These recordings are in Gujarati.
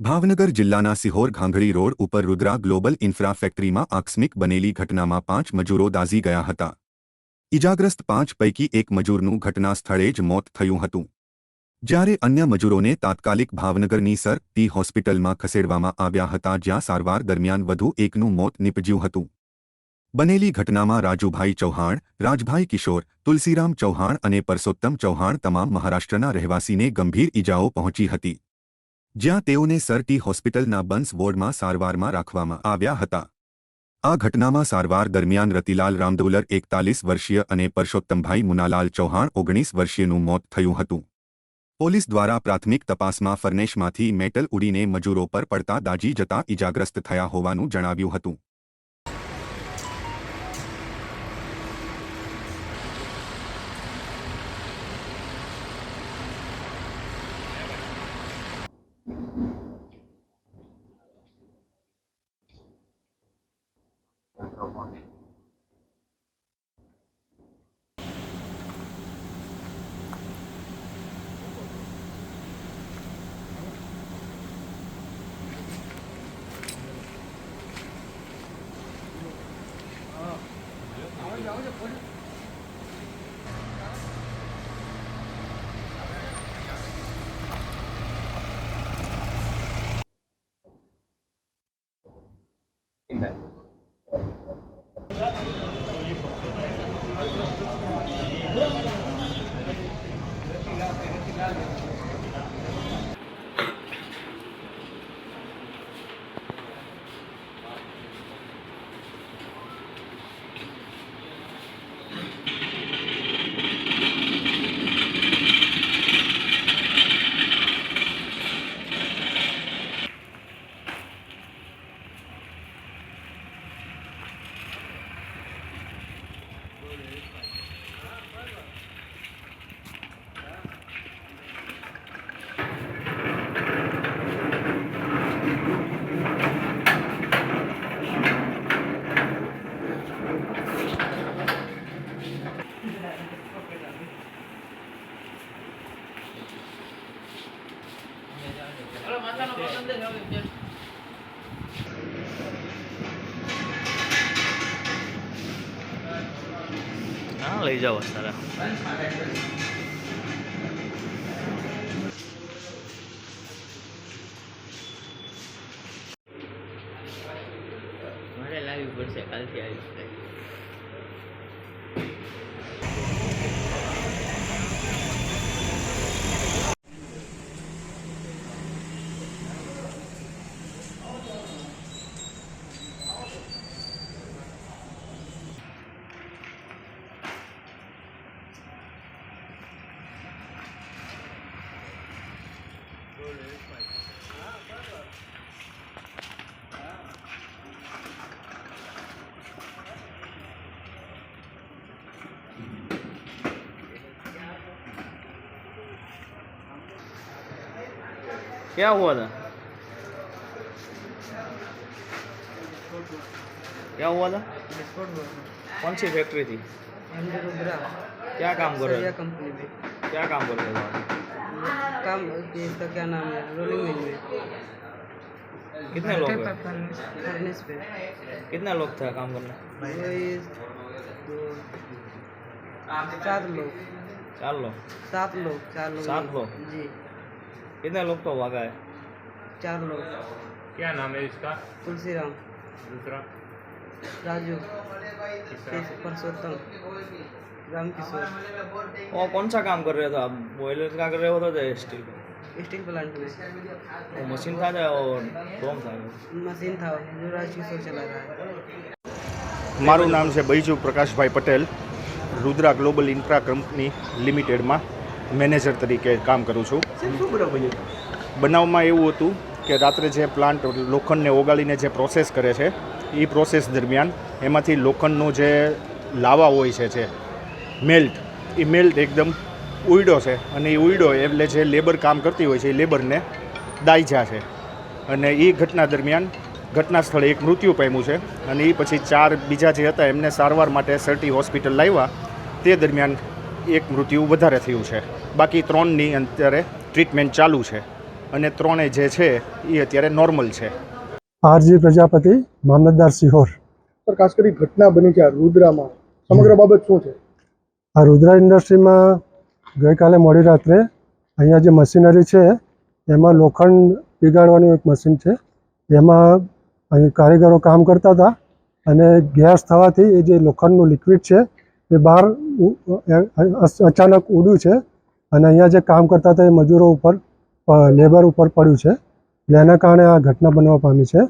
ભાવનગર જિલ્લાના સિહોર ઘાંઘળી રોડ ઉપર રુદ્રા ગ્લોબલ ઇન્ફ્રા ફેક્ટરીમાં આકસ્મિક બનેલી ઘટનામાં પાંચ મજૂરો દાઝી ગયા હતા. ઇજાગ્રસ્ત પાંચ પૈકી એક મજૂરનું ઘટના સ્થળે જ મોત થયું હતું. જ્યારે અન્ય મજૂરોને તાત્કાલિક ભાવનગરની સર ટી હોસ્પિટલમાં ખસેડવામાં આવ્યા હતા જ્યાં સારવાર દરમિયાન વધુ એકનું મોત નીપજ્યું હતું. બનેલી ઘટનામાં રાજુભાઈ ચૌહાણ, રાજભાઈ કિશોર, તુલસીરામ ચૌહાણ અને પરસોત્તમ ચૌહાણ તમામ મહારાષ્ટ્રના રહેવાસીને ગંભીર ઇજાઓ પહોંચી હતી. જ્યાં તેઓને સરટી હોસ્પિટલના બંસ વોર્ડમાં સારવારમાં રાખવામાં આવ્યા હતા. આ ઘટનામાં સારવાર દરમિયાન રતિલાલ રામદોલર એકતાલીસ વર્ષીય અને પરસોત્તમભાઈ મુનાલાલ ચૌહાણ ઓગણીસ વર્ષીયનું મોત થયું હતું. પોલીસ દ્વારા પ્રાથમિક તપાસમાં ફર્નેશમાંથી મેટલ ઉડીને મજૂરો પર પડતા દાજી જતા ઇજાગ્રસ્ત થયા હોવાનું જણાવ્યું હતું. હા લઈ જાઓ સારા મારે લાવવી પડશે કાલથી આવીશ क्या हुआ था क्या हुआ था कौन सी फैक्ट्री थी क्या काम कर रहे थे कंपनी में क्या काम कर रहे थे आप? काम ये इसका क्या नाम है रोलिंग मिल में कितने लोग हैं? फर्नेस पे कितने लोग थे काम करने वही दो सात लोग चार लोग सात लोग चार लोग सात लोग? जी कितने लोग तो भागा है चार लोग क्या नाम है इसका तुलसी राम दूसरा राजू तीसरा परसोत्तम राम किशोर वो कौन सा काम कर रहे थे आप बॉयलर का कर रहे हो तो स्टील स्टील प्लांट में वो मशीन था या और डोम था मशीन था जो राज किशोर चला रहा है મારું નામ છે Baiju Prakashbhai Patel Rudra global infra company લિમિટેડમાં manager તરીકે કામ કરું છું. બનાવમાં એવું હતું કે રાત્રે જે પ્લાન્ટ લોખંડને ઓગાળીને જે પ્રોસેસ કરે છે એ પ્રોસેસ દરમિયાન એમાંથી લોખંડનો જે લાવા હોય છે, જે મેલ્ટ એ મેલ્ટ એકદમ ઉયડો છે અને એ ઉયડો એટલે જે લેબર કામ કરતી હોય છે એ લેબરને દાયજા છે. અને એ ઘટના દરમિયાન ઘટના સ્થળે એક મૃત્યુ પામ્યું છે અને એ પછી ચાર બીજા જે હતા એમને સારવાર માટે સરટી હોસ્પિટલ લાવ્યા. તે દરમિયાન એક મૃત્યુ વધારે થયું છે. બાકી ત્રણની અત્યારે ટ્રીટમેન્ટ ચાલુ છે અને ત્રણે જે છે એ અત્યારે નોર્મલ છે. આરજી પ્રજાપતિ મામલતદાર સિહોર. સર ખાસ કરી ઘટના બની છે આ રુદ્રામાં. સમગ્ર બાબત શું છે? આ રુદ્રા ઇન્ડસ્ટ્રીમાં ગઈકાલે મોડી રાત્રે અહીંયા જે મશીનરી છે એમાં લોખંડ પીગાળવાનું એક મશીન છે. એમાં અહીં કારીગરો કામ કરતા હતા અને ગેસ થવાથી એ જે લોખંડનું લિક્વિડ છે એ બહાર અચાનક ઉડ્યું છે અને અહીંયા જે કામ કરતા હતા એ મજૂરો ઉપર લેબર ઉપર પડ્યું છે. એટલે એના કારણે આ ઘટના બનવા પામી છે.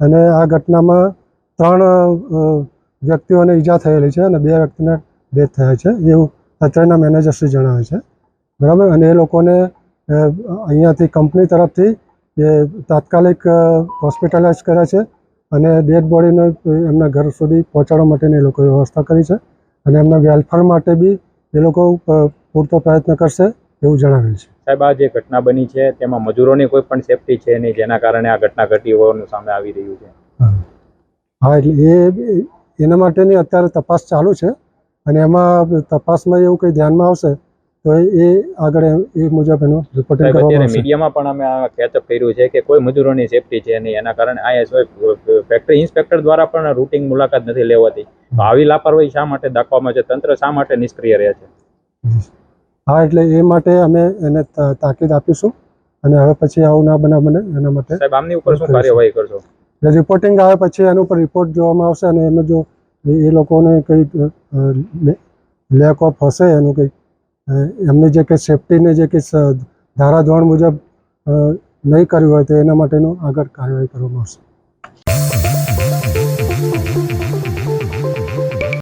અને આ ઘટનામાં ત્રણ વ્યક્તિઓને ઈજા થયેલી છે અને બે વ્યક્તિને ડેથ થયા છે. એવું અત્યારના મેનેજરશ્રી જણાવે છે. બરાબર? અને એ લોકોને અહીંયાથી કંપની તરફથી એ તાત્કાલિક હોસ્પિટલાઇઝ કર્યા છે અને ડેડ બોડીને એમના ઘર સુધી પહોંચાડવા માટેની એ લોકોએ વ્યવસ્થા કરી છે. અને એમના વેલફેર માટે બી એ લોકો પૂરતો પ્રયત્ન કરશે એવું જણાવેલ છે. સાહેબ આ જે ઘટના બની છે તેમાં મજૂરોની કોઈ પણ સેફટી છે નહીં જેના કારણે આ ઘટના ઘટી હોવાનું સામે આવી રહ્યું છે? હા એટલે એ એના માટેની અત્યારે તપાસ ચાલુ છે અને એમાં તપાસમાં એવું કંઈ ધ્યાનમાં આવશે તો એ આગળ એ- મુજબ એનું રિપોર્ટિંગ કરવામાં આવશે. મીડિયામાં પણ અમે આ ખેતપ કર્યું છે કે કોઈ મજૂરોની સેફટી છે નહીં. એના કારણે અહીંયા ફેક્ટરી ઇન્સ્પેક્ટર દ્વારા પણ રૂટિંગ મુલાકાત નથી લેવાતી. તો આવી લાપરવાહી શા માટે દાખવામાં છે? તંત્ર શા માટે નિષ્ક્રિય રહે છે? હા એટલે એ માટે અમે એને તાકીદ આપીશું અને હવે પછી આવું ના બનાવ બને એના માટે સાહેબ આમની ઉપર શું કાર્યવાહી કરશો? એટલે રિપોર્ટિંગ આવે પછી એના ઉપર રિપોર્ટ જોવામાં આવશે અને એમાં જો એ લોકોને કંઈ લેક ઓફ હશે એનું કંઈક એમની જે કંઈ સેફટીને જે કંઈ ધારાધોરણ મુજબ નહીં કર્યું હોય તો એના માટેનું આગળ કાર્યવાહી કરવામાં આવશે.